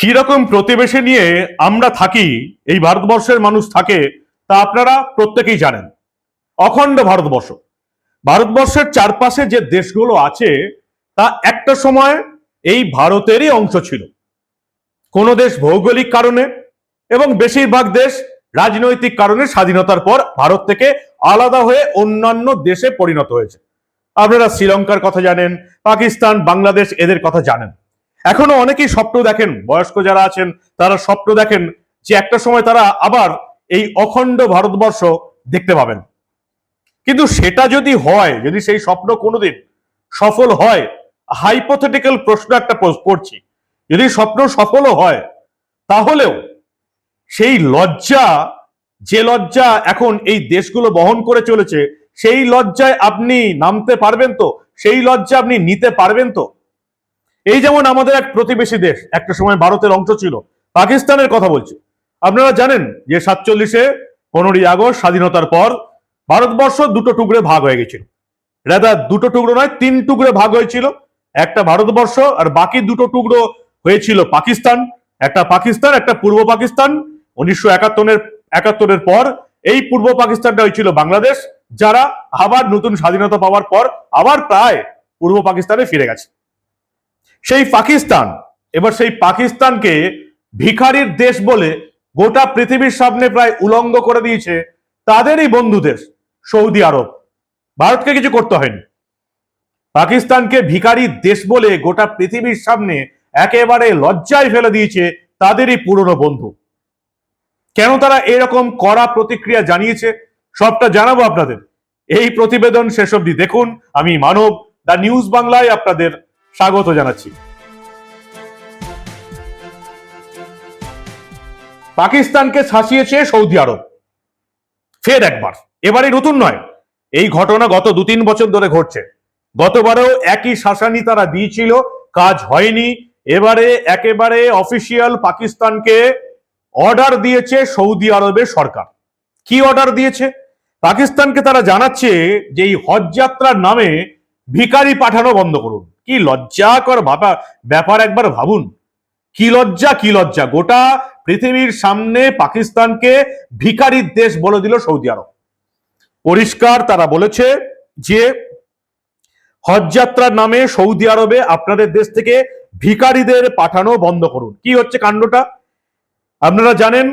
কীরকম প্রতিবেশী নিয়ে আমরা থাকি, এই ভারতবর্ষের মানুষ থাকে, তা আপনারা প্রত্যেকেই জানেন। অখণ্ড ভারতবর্ষ। ভারতবর্ষের চারপাশে যে দেশগুলো আছে, তা একটা সময় এই ভারতেরই অংশ ছিল। কোনো দেশ ভৌগোলিক কারণে এবং বেশিরভাগ দেশ রাজনৈতিক কারণে স্বাধীনতার পর ভারত থেকে আলাদা হয়ে অন্যান্য দেশে পরিণত হয়েছে। আপনারা শ্রীলঙ্কার কথা জানেন, পাকিস্তান, বাংলাদেশ এদের কথা জানেন। এখনও অনেকেই স্বপ্ন দেখেন, বয়স্ক যারা আছেন, তারা স্বপ্ন দেখেন যে একটা সময় তারা আবার এই অখণ্ড ভারতবর্ষ দেখতে পাবেন। কিন্তু সেটা যদি হয়, যদি সেই স্বপ্ন কোনোদিন সফল হয় হাইপোথেটিক্যাল প্রশ্ন একটা করছি। যদি স্বপ্ন সফলও হয়, তাহলেও সেই লজ্জা, যে লজ্জা এখন এই দেশগুলো বহন করে চলেছে, সেই লজ্জায় আপনি নামতে পারবেন তো? সেই লজ্জা আপনি নিতে পারবেন তো? এই যেমন আমাদের এক প্রতিবেশী দেশ, একটা সময় ভারতের অংশ ছিল, পাকিস্তানের কথা বলছি। আপনারা জানেন যে সাতচল্লিশে পনেরোই আগস্ট স্বাধীনতার পর ভারতবর্ষ দুটো টুকরে ভাগ হয়ে গেছিল। রাদা দুটো টুকরো নয়, তিন টুকরে ভাগ হয়েছিল। একটা ভারতবর্ষ আর বাকি দুটো টুকরো হয়েছিল পাকিস্তান, একটা পাকিস্তান, একটা পূর্ব পাকিস্তান। উনিশশো একাত্তরের একাত্তরের পর এই পূর্ব পাকিস্তানটা হয়েছিল বাংলাদেশ, যারা আবার নতুন স্বাধীনতা পাওয়ার পর আবার প্রায় পূর্ব পাকিস্তানে ফিরে গেছে। সেই পাকিস্তান, এবার সেই পাকিস্তানকে ভিখারির দেশ বলে গোটা পৃথিবীর সামনে প্রায় উলঙ্গ করে দিয়েছে তাদেরই বন্ধু দেশ, সৌদি আরব। ভারতকে কিছু করতে হয়নি। পাকিস্তানকে ভিখারি দেশ বলে গোটা পৃথিবীর সামনে একেবারে লজ্জায় ফেলে দিয়েছে তাদেরই পুরনো বন্ধু। কেন তারা এরকম কড়া প্রতিক্রিয়া জানিয়েছে, সবটা জানাব আপনাদের। এই প্রতিবেদন শেষ অবধি দেখুন। আমি মানব, দ্য নিউজ বাংলায় আপনাদের স্বাগত জানাচ্ছি। পাকিস্তানকে ছাঁচিয়েছে সৌদি আরব। ফের একবার। এবারে নতুন নয়। এই ঘটনা গত দু তিন বছর ধরে ঘটছে। গতবারেও একই শাসানি তারা দিয়েছিল। কাজ হয়নি। এবারে একেবারে অফিসিয়াল পাকিস্তানকে অর্ডার দিয়েছে সৌদি আরবের সরকার। কি অর্ডার দিয়েছে? পাকিস্তানকে তারা জানাচ্ছে যে এই হজ যাত্রার নামে ভিখারি পাঠানো বন্ধ করুন। কি লজ্জাকর ভাবা ব্যাপার একবার ভাবুন। কি লজ্জা কি লজ্জা? গোটা পৃথিবীর সামনে পাকিস্তানকে ভিখারির দেশ বলে দিল সৌদি আরব। পরিষ্কার তারা বলেছে যে হজ যাত্রার নামে সৌদি আরবে আপনাদের দেশ থেকে ভিখারিদের পাঠানো বন্ধ করুন। কি হচ্ছে কাণ্ডটা? আপনারা জানেন,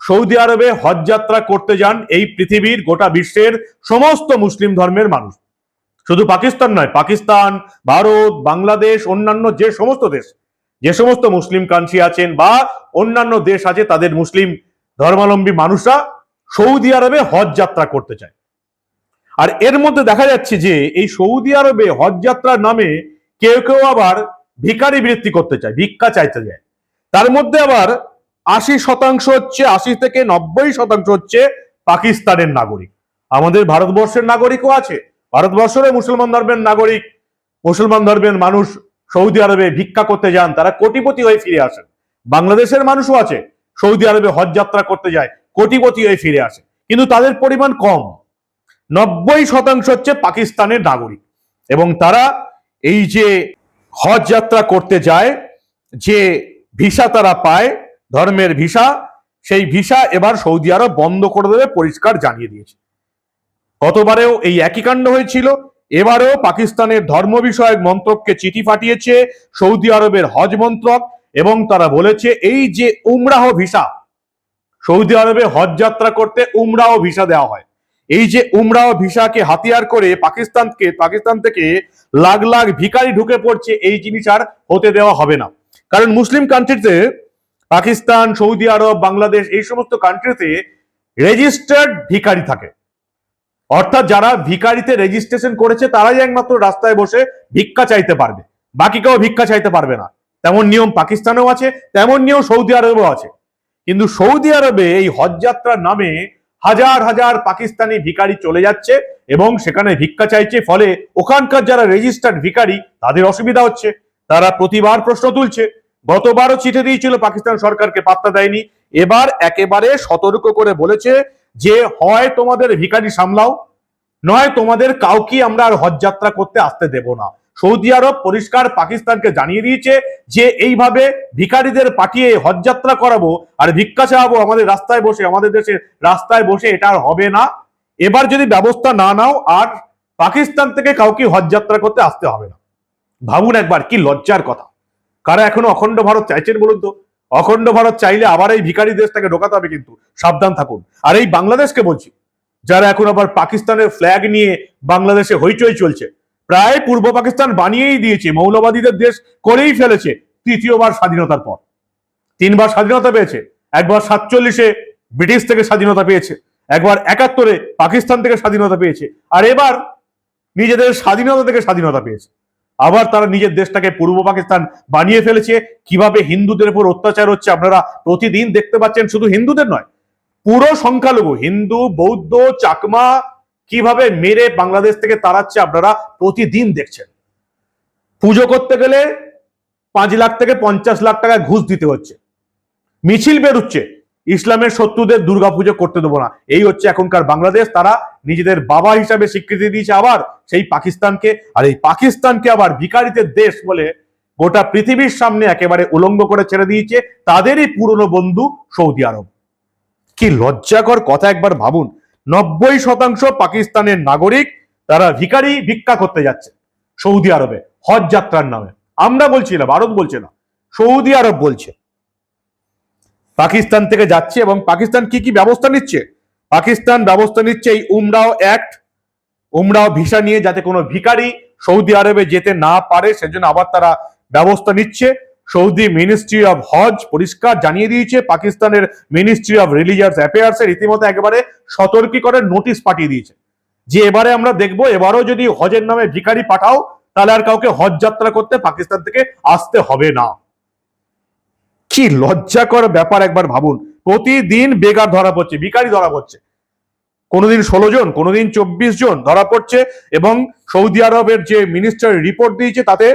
সৌদি আরবে হজ যাত্রা করতে যান এই পৃথিবীর, গোটা বিশ্বের সমস্ত মুসলিম ধর্মের মানুষ। শুধু পাকিস্তান নয়, পাকিস্তান, ভারত, বাংলাদেশ, অন্যান্য যে সমস্ত দেশ, যে সমস্ত মুসলিম কান্ট্রি আছেন বা অন্যান্য দেশ আছে, তাদের মুসলিম ধর্মাবলম্বী মানুষরা সৌদি আরবে হজ যাত্রা করতে চায়। আর এর মধ্যে দেখা যাচ্ছে যে, এই সৌদি আরবে হজ যাত্রার নামে কেউ কেউ আবার ভিখারি বৃত্তি করতে চায়, ভিক্ষা চাইতে যায়। তার মধ্যে আবার আশি শতাংশ হচ্ছে, আশি থেকে নব্বই শতাংশ হচ্ছে পাকিস্তানের নাগরিক। আমাদের ভারতবর্ষের নাগরিকও আছে। ভারতবর্ষেরও মুসলমান ধর্মের নাগরিক, মুসলমান ধর্মের মানুষ সৌদি আরবে ভিক্ষা করতে যান, তারা কোটিপতি হয়ে ফিরে আসেন। বাংলাদেশের মানুষও আছে, সৌদি আরবে হজ যাত্রা করতে যায়, কোটিপতি হয়ে ফিরে আসে। কিন্তু তাদের পরিমাণ কম। নব্বই শতাংশ হচ্ছে পাকিস্তানের নাগরিক। এবং তারা এই যে হজ যাত্রা করতে যায়, যে ভিসা তারা পায়, ধর্মের ভিসা, সেই ভিসা এবার সৌদি আরব বন্ধ করে দেবে, পরিষ্কার জানিয়ে দিয়েছে। গতবারেও এই একই কাণ্ড হয়েছিল। এবারেও পাকিস্তানের ধর্ম বিষয়ক মন্ত্রককে চিঠি পাঠিয়েছে সৌদি আরবের হজ মন্ত্রক এবং তারা বলেছে, এই যে উমরাহ ভিসা, সৌদি আরবে হজ যাত্রা করতে উমরাহ ভিসা দেওয়া হয়। এই যে উমরাহ ভিসাকে হাতিয়ার করে পাকিস্তানকে, পাকিস্তান থেকে লাখ লাখ ভিখারি ঢুকে পড়ছে, এই জিনিস আর হতে দেওয়া হবে না। কারণ মুসলিম কান্ট্রিতে পাকিস্তান, সৌদি আরব, বাংলাদেশ এই সমস্ত কান্ট্রিতে রেজিস্টার্ড ভিকারি থাকে। অর্থাৎ যারা ভিখারিতে রেজিস্ট্রেশন করেছে, তারাই একমাত্র রাস্তায় বসে ভিক্ষা চাইতে পারবে। বাকি কেউ ভিক্ষা চাইতে পারবে না। তেমন নিয়ম পাকিস্তানেও আছে, তেমন নিয়ম সৌদি আরবেও আছে। কিন্তু সৌদি আরবে এই হজ যাত্রার নামে হাজার হাজার পাকিস্তানি ভিখারি চলে যাচ্ছে এবং সেখানে ভিক্ষা চাইছে। ফলে ওখানকার যারা রেজিস্টার্ড ভিখারি, তাদের অসুবিধা হচ্ছে। তারা প্রতিবার প্রশ্ন তুলছে। গতবারও চিঠি দিয়েছিল, পাকিস্তান সরকারকে পাত্তা দেয়নি। এবার একেবারে সতর্ক করে বলেছে যে হয় তোমাদের ভিখারি সামলাও, নয় তোমাদের কাউকে আমরা আর হজ যাত্রা করতে আসতে দেব না। সৌদি আরব পরিষ্কার পাকিস্তানকে জানিয়ে দিয়েছে যে এইভাবে ভিখারিদের পাঠিয়ে হজযাত্রা করাবো আর ভিক্ষা চাওয়াবো আমাদের রাস্তায় বসে, আমাদের দেশের রাস্তায় বসে এটা আর হবে না। এবার যদি ব্যবস্থা না নাও, আর পাকিস্তান থেকে কাউকে হজযাত্রা করতে আসতে হবে না। ভাবুন একবার কি লজ্জার কথা। কারা এখনও অখণ্ড ভারত চাইছেন বলুন তো? অখণ্ড ভারত চাইলে আবার এই ভিখারি দেশটাকে ঢোকাতে হবে কিন্তু। সাবধান থাকুন। আর এই বাংলাদেশকে বলছি, যারা এখন আবার পাকিস্তানের ফ্ল্যাগ নিয়ে বাংলাদেশে হইচই চলছে, প্রায় পূর্ব পাকিস্তান বানিয়েই দিয়েছে, মৌলবাদীদের দেশ করেই ফেলেছে তৃতীয়বার স্বাধীনতার পর। তিনবার স্বাধীনতা পেয়েছে, একবার সাতচল্লিশে ব্রিটিশ থেকে স্বাধীনতা পেয়েছে, একবার একাত্তরে পাকিস্তান থেকে স্বাধীনতা পেয়েছে, আর এবার নিজেদের স্বাধীনতা থেকে স্বাধীনতা পেয়েছে। আবার তারা নিজের দেশটাকে পূর্ব পাকিস্তান বানিয়ে ফেলেছে। কীভাবে হিন্দুদের উপর অত্যাচার হচ্ছে আপনারা প্রতিদিন দেখতে পাচ্ছেন, শুধু হিন্দুদের নয়, পুরো সংখ্যালঘু, হিন্দু, বৌদ্ধ, চাকমা, কীভাবে মেরে বাংলাদেশ থেকে তাড়াচ্ছে আপনারা প্রতিদিন দেখছেন। পুজো করতে গেলে পাঁচ লাখ থেকে পঞ্চাশ লাখ টাকা ঘুষ দিতে হচ্ছে। মিছিল বেরুচ্ছে, ইসলামের শত্রুদের দুর্গাপুজো করতে দেবো না। এই হচ্ছে এখনকার বাংলাদেশ, তারা নিজেদের বাবা হিসাবে স্বীকৃতি দিয়েছে আবার সেই পাকিস্তানকে, আর এই পাকিস্তানকে আবার ভিকারিদের দেশ বলে গোটা পৃথিবীর সামনে একেবারে উলঙ্গ করে ছেড়ে দিয়েছে তাদেরই পুরনো বন্ধু সৌদি আরব। কি লজ্জাকর কথা একবার ভাবুন, নব্বই শতাংশ পাকিস্তানের নাগরিক তারা ভিকারি ভিক্ষা করতে যাচ্ছে সৌদি আরবে, হজ যাত্রার নামে। আমরা বলছি না, ভারত বলছে না, সৌদি আরব বলছে। পাকিস্তান থেকে যাচ্ছে এবং পাকিস্তান কি কি ব্যবস্থা নিচ্ছে? পাকিস্তান ব্যবস্থা নিচ্ছে এই উমরাও অ্যাক্ট উমরাও ভিসা নিয়ে যাতে কোনো ভিখারি সৌদি আরবে যেতে না পারে, সেজন্য আবার তারা ব্যবস্থা নিচ্ছে। সৌদি মিনিস্ট্রি অফ হজ পরিষ্কার জানিয়ে দিয়েছে, পাকিস্তানের মিনিস্ট্রি অফ রিলিজিয়াস অ্যাফেয়ার্স এর রীতিমতো একেবারে সতর্কীকরণ নোটিশ পাঠিয়ে দিয়েছে। যে এবারে আমরা দেখব, এবারও যদি হজের নামে ভিখারি পাঠাও, তাহলে আর কাউকে হজ যাত্রা করতে পাকিস্তান থেকে আসতে হবে না। কি লজ্জাকর ব্যাপার একবার ভাবুন। প্রতিদিন বেকার ধরা পড়ছে, ভিখারি ধরা পড়ছে। কোনোদিন ষোলো জন, কোনোদিন চব্বিশ জন ধরা পড়ছে এবং সৌদি আরবের যে মিনিস্টার রিপোর্ট দিয়েছে, তাতে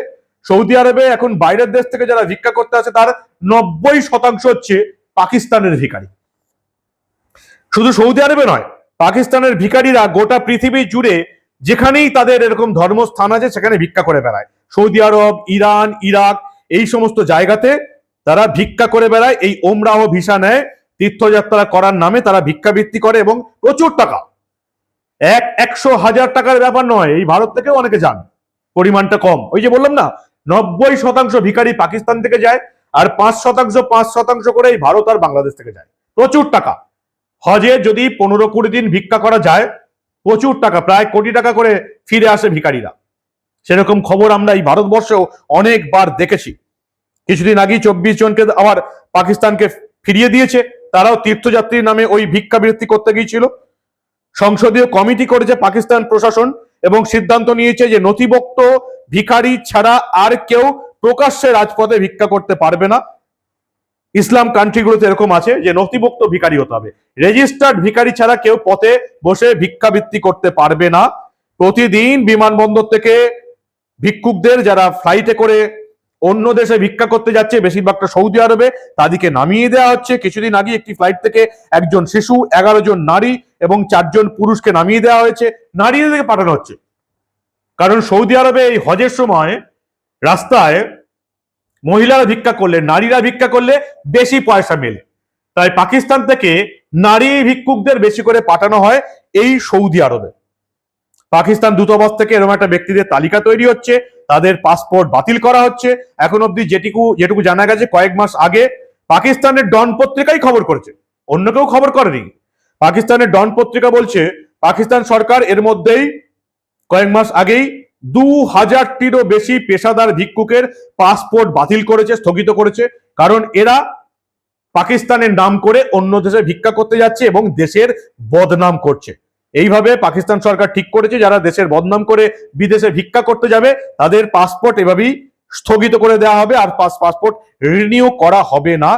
সৌদি আরবে এখন বাইরের দেশ থেকে যারা ভিক্ষা করতে আসে, তার নব্বই শতাংশ হচ্ছে পাকিস্তানের ভিখারি। শুধু সৌদি আরবে নয়, পাকিস্তানের ভিখারিরা গোটা পৃথিবী জুড়ে যেখানেই তাদের এরকম ধর্মস্থান আছে, সেখানে ভিক্ষা করে বেড়ায়। সৌদি আরব, ইরান, ইরাক, এই সমস্ত জায়গাতে তারা ভিক্ষা করে বেড়ায়, এই ওমরাহ ভিসা নেয় তীর্থযাত্রা করার নামে তারা ভিক্ষাবৃত্তি করে এবং প্রচুর টাকা। এক একশো হাজার টাকার ব্যাপার নয়, এই ভারত থেকেও অনেকে যান। পরিমাণটা কম। ওই যে বললাম না, নব্বই শতাংশ ভিখারি পাকিস্তান থেকে যায় আর পাঁচ শতাংশ পাঁচ শতাংশ করে এই ভারত আর বাংলাদেশ থেকে যায়। প্রচুর টাকা। হজে যদি পনেরো কুড়ি দিন ভিক্ষা করা যায়, প্রচুর টাকা, প্রায় কোটি টাকা করে ফিরে আসে ভিখারিরা। সেরকম খবর আমরা এই ভারতবর্ষেও অনেকবার দেখেছি। কিছুদিন আগেই চব্বিশ জনকে আবার পাকিস্তানকে ফিরিয়ে দিয়েছে। তারাও তীর্থযাত্রীর নামে ওই ভিক্ষাবৃত্তি করতে গিয়েছিল। সংসদীয় কমিটি করেছে পাকিস্তান প্রশাসন এবং সিদ্ধান্ত নিয়েছে যে নথিভুক্ত ভিখারি ছাড়া আর কেউ প্রকাশ্যে রাজপথে ভিক্ষা করতে পারবে না। ইসলাম কান্ট্রিগুলোতে এরকম আছে যে নথিভুক্ত ভিখারি হতে হবে। রেজিস্টার্ড ভিখারি ছাড়া কেউ পথে বসে ভিক্ষাবৃত্তি করতে পারবে না। প্রতিদিন বিমানবন্দর থেকে ভিক্ষুকদের যারা ফ্লাইটে করে অন্য দেশে ভিক্ষা করতে যাচ্ছে, বেশিরভাগটা সৌদি আরবে, তাদেরকে নামিয়ে দেওয়া হচ্ছে। কিছুদিন আগে একটি ফ্লাইট থেকে একজন শিশু, এগারো জন নারী এবং চারজন পুরুষকে নামিয়ে দেওয়া হয়েছে। নারীদেরকে পাঠানো হচ্ছে। কারণ সৌদি আরবে এই হজের সময় রাস্তায় মহিলারা ভিক্ষা করলে, নারীরা ভিক্ষা করলে বেশি পয়সা মেলে। তাই পাকিস্তান থেকে নারী ভিক্ষুকদের বেশি করে পাঠানো হয় এই সৌদি আরবে। পাকিস্তান দূতাবাস থেকে এরকম একটা ব্যক্তিদের তালিকা তৈরি হচ্ছে। তাদের পাসপোর্ট বাতিল করা হচ্ছে। এখন অব্দি যেটুকু যেটুকু জানা গেছে, কয়েক মাস আগে পাকিস্তানের ডন পত্রিকাই খবর করেছে। অন্য কেউ খবর করেনি। পাকিস্তানের ডন পত্রিকা বলছে, পাকিস্তান সরকার এর মধ্যেই কয়েক মাস আগেই দু হাজারটিরও বেশি পেশাদার ভিক্ষুকের পাসপোর্ট বাতিল করেছে, স্থগিত করেছে। কারণ এরা পাকিস্তানের নাম করে অন্য দেশে ভিক্ষা করতে যাচ্ছে এবং দেশের বদনাম করছে। এইভাবে পাকিস্তান সরকার ঠিক করেছে, যারা দেশের বদনাম করে বিদেশে ভিক্ষা করতে যাবে, তাদের পাসপোর্ট এভাবেই স্থগিত করে দেওয়া হবে আর পাস পাসপোর্ট রিনিউ করা হবে না।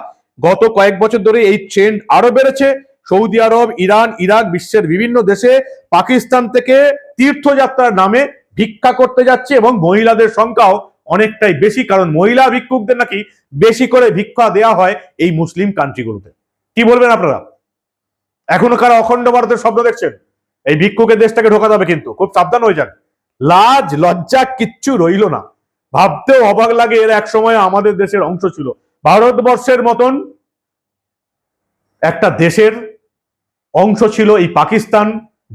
গত কয়েক বছর ধরে এই ট্রেন্ড আরও বেড়েছে। সৌদি আরব, ইরান, ইরাক বিশ্বের বিভিন্ন দেশে পাকিস্তান থেকে তীর্থযাত্রার নামে ভিক্ষা করতে যাচ্ছে এবং মহিলাদের সংখ্যাও অনেকটাই বেশি, কারণ মহিলা ভিক্ষুকদের নাকি বেশি করে ভিক্ষা দেওয়া হয় এই মুসলিম কান্ট্রিগুলোতে কি বলবেন আপনারা? এখনও কারা অখণ্ড ভারতের স্বপ্ন দেখছেন? এই ভিক্ষুকের দেশটাকে ঢোকাতে হবে কিন্তু, খুব সাবধান হয়ে যান। লাজ, লজ্জা কিচ্ছু রইল না। ভাবতেও অবাক লাগে, এর এক সময় আমাদের দেশের অংশ ছিল। ভারতবর্ষের মতন একটা দেশের অংশ ছিল এই পাকিস্তান,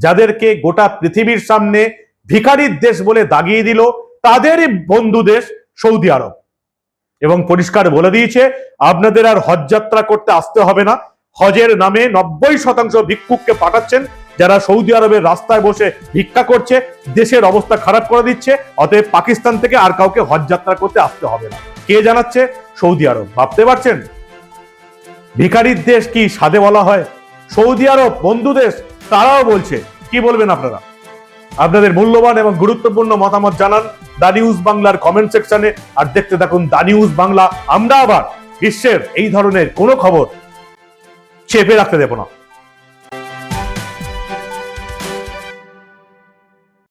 যাদেরকে গোটা পৃথিবীর সামনে ভিখারির দেশ বলে দাগিয়ে দিল, তাদেরই বন্ধু দেশ সৌদি আরব। এবং পরিষ্কার বলে দিয়েছে, আপনাদের আর হজ যাত্রা করতে আসতে হবে না। হজের নামে নব্বই শতাংশ ভিক্ষুককে পাঠাচ্ছেন যারা সৌদি আরবের রাস্তায় বসে ভিক্ষা করছে, দেশের অবস্থা খারাপ করে দিচ্ছে, অতএব পাকিস্তান থেকে আর কাউকে হজ যাত্রা করতে আসতে হবে না। কে জানাচ্ছে? সৌদি আরব। ভাবতে পারছেন? ভিখারির দেশ কি সাদে বলা হয়? সৌদি আরব বন্ধু দেশ, তারাও বলছে। কি বলবেন আপনারা? আপনাদের মূল্যবান এবং গুরুত্বপূর্ণ মতামত জানান দা নিউজ বাংলার কমেন্ট সেকশনে আর দেখতে থাকুন দা নিউজ বাংলা। আমরা আবার বিশ্বের এই ধরনের কোনো খবর চেপে রাখতে দেব না।